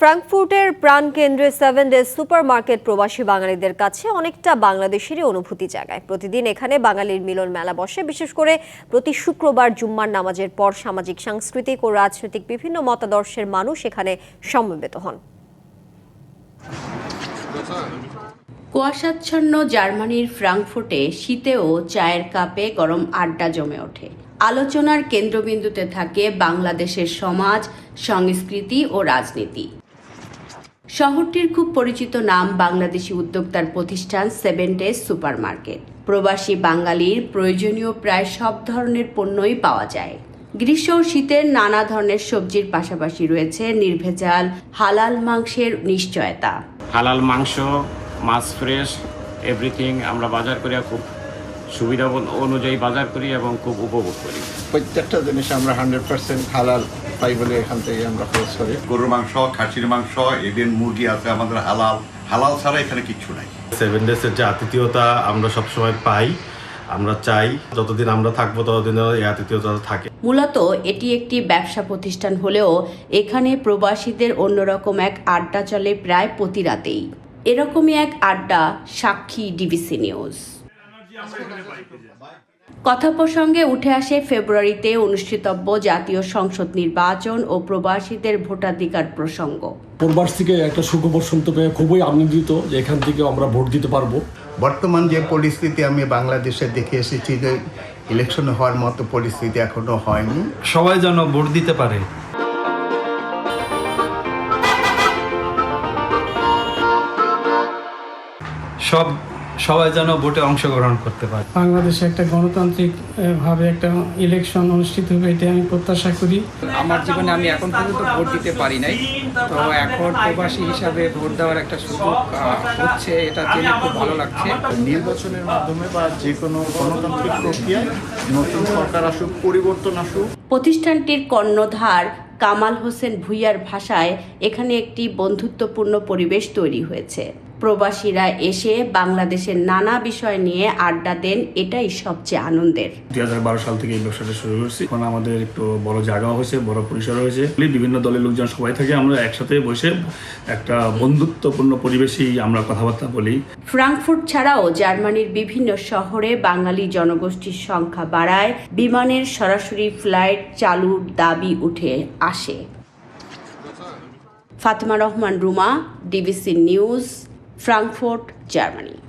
ফ্রাঙ্কফুর্টের প্রাণকেন্দ্রে seven days supermarket প্রবাসী বাঙালিদের কাছে অনেকটা বাংলাদেশেরই অনুভূতি জাগায়। প্রতিদিন এখানে বাঙালির মিলন মেলা বসে, বিশেষ করে প্রতি শুক্রবার জুম্মার নামাজের পর সামাজিক, সাংস্কৃতিক ও রাজনৈতিক বিভিন্ন মতাদর্শের মানুষ এখানে সমবেত হন। কুয়াশাচ্ছন্ন জার্মানির ফ্রাঙ্কফুর্টে শীতেও চায়ের কাপে গরম আড্ডা জমে ওঠে। আলোচনার কেন্দ্রবিন্দুতে থাকে বাংলাদেশের সমাজ, সংস্কৃতি ও রাজনীতি। শহরটির খুব পরিচিত নাম বাংলাদেশি উদ্যোক্তার প্রতিষ্ঠান সেভেন ডেজ সুপারমার্কেট। প্রবাসী বাঙালির প্রয়োজনীয় প্রায় সব ধরনের পণ্যই পাওয়া যায়। গ্রীষ্ম ও শীতের নানা ধরনের সবজির পাশাপাশি রয়েছে নির্ভেজাল হালাল মাংসের নিশ্চয়তা। হালাল মাংস মাছ ফ্রেশ এভরিথিং আমরা বাজার করি খুব সুবিধা অনুযায়ী বাজার করি এবং খুব উপভোগ করি। প্রত্যেকটা জিনিস আমরা হান্ড্রেড পার্সেন্ট হালাল পাই বলে এখান থেকে আমরা খরচ করি। গরুর মাংস খাসির মাংস এদের মুরগি আছে আমাদের হালাল। হালাল ছাড়া এখানে কিচ্ছু নাই। সেভেন ডেজের যে আতিথেয়তা আমরা সবসময় পাই আমরা চাই যতদিন আমরা থাকব ততদিন যেন এই আতিথেয়তা থাকে। মূলত এটি একটি ব্যবসা প্রতিষ্ঠান হলেও এখানে প্রবাসীদের অন্যরকম এক আড্ডা চলে প্রায় প্রতি রাতেই। এরকমই এক আড্ডা সাক্ষী ডিবিসি নিউজ। কথা প্রসঙ্গে উঠে আসে ফেব্রুয়ারিতে অনুষ্ঠিতব্য জাতীয় সংসদ নির্বাচন ও প্রবাসীদের ভোটাধিকার প্রসঙ্গ। পূর্বার থেকে একটা সুখবর শুনতে পেয়ে খুবই আনন্দিত যে এখান থেকে আমরা ভোট দিতে পারব। বর্তমান যে পরিস্থিতি আমি বাংলাদেশে দেখে এসেছি যে ইলেকশন হওয়ার মতো পরিস্থিতি এখনও হয়নি। সবাই যেন ভোট দিতে পারে। সব সবাই যেন ভোটে অংশগ্রহণ করতে পারে। বাংলাদেশে একটা গণতান্ত্রিক ভাবে একটা ইলেকশন অনুষ্ঠিত হবে এটা আমি প্রত্যাশা করি। আমার জীবনে আমি এখন পর্যন্ত ভোট দিতে পারি নাই। তো এখন প্রবাসী হিসাবে ভোট দেওয়ার একটা সুযোগ হচ্ছে এটা জেনে খুব ভালো লাগছে। নির্বাচনের মাধ্যমে বা যে কোনো গণতান্ত্রিক প্রক্রিয়ায় নতুন সরকার আসুক পরিবর্তন আসুক। প্রতিষ্ঠানটির কর্ণধার কামাল হোসেন ভুইয়ার ভাষায় এখানে একটি বন্ধুত্বপূর্ণ পরিবেশ তৈরি হয়েছে। প্রবাসীরা এসে বাংলাদেশের নানা বিষয় নিয়ে আড্ডা দেন এটাই সবচেয়ে আনন্দের। দুই হাজার বারো সাল থেকে এই ব্যবসাটা শুরু করছি। এখন আমাদের একটু বড় জায়গা হয়েছে বড় পরিসর হয়েছে। বিভিন্ন দলের লোকজন সবাই থাকে আমরা একসাথে বসে একটা বন্ধুত্বপূর্ণ পরিবেশেই আমরা কথাবার্তা বলি। ফ্রাঙ্কফুর্ট ছাড়াও জার্মানির বিভিন্ন শহরে বাঙালি জনগোষ্ঠীর সংখ্যা বাড়ায় বিমানের সরাসরি ফ্লাইট চালুর দাবি উঠে আসে। Fatema Rahman Ruma DBC news Frankfurt Germany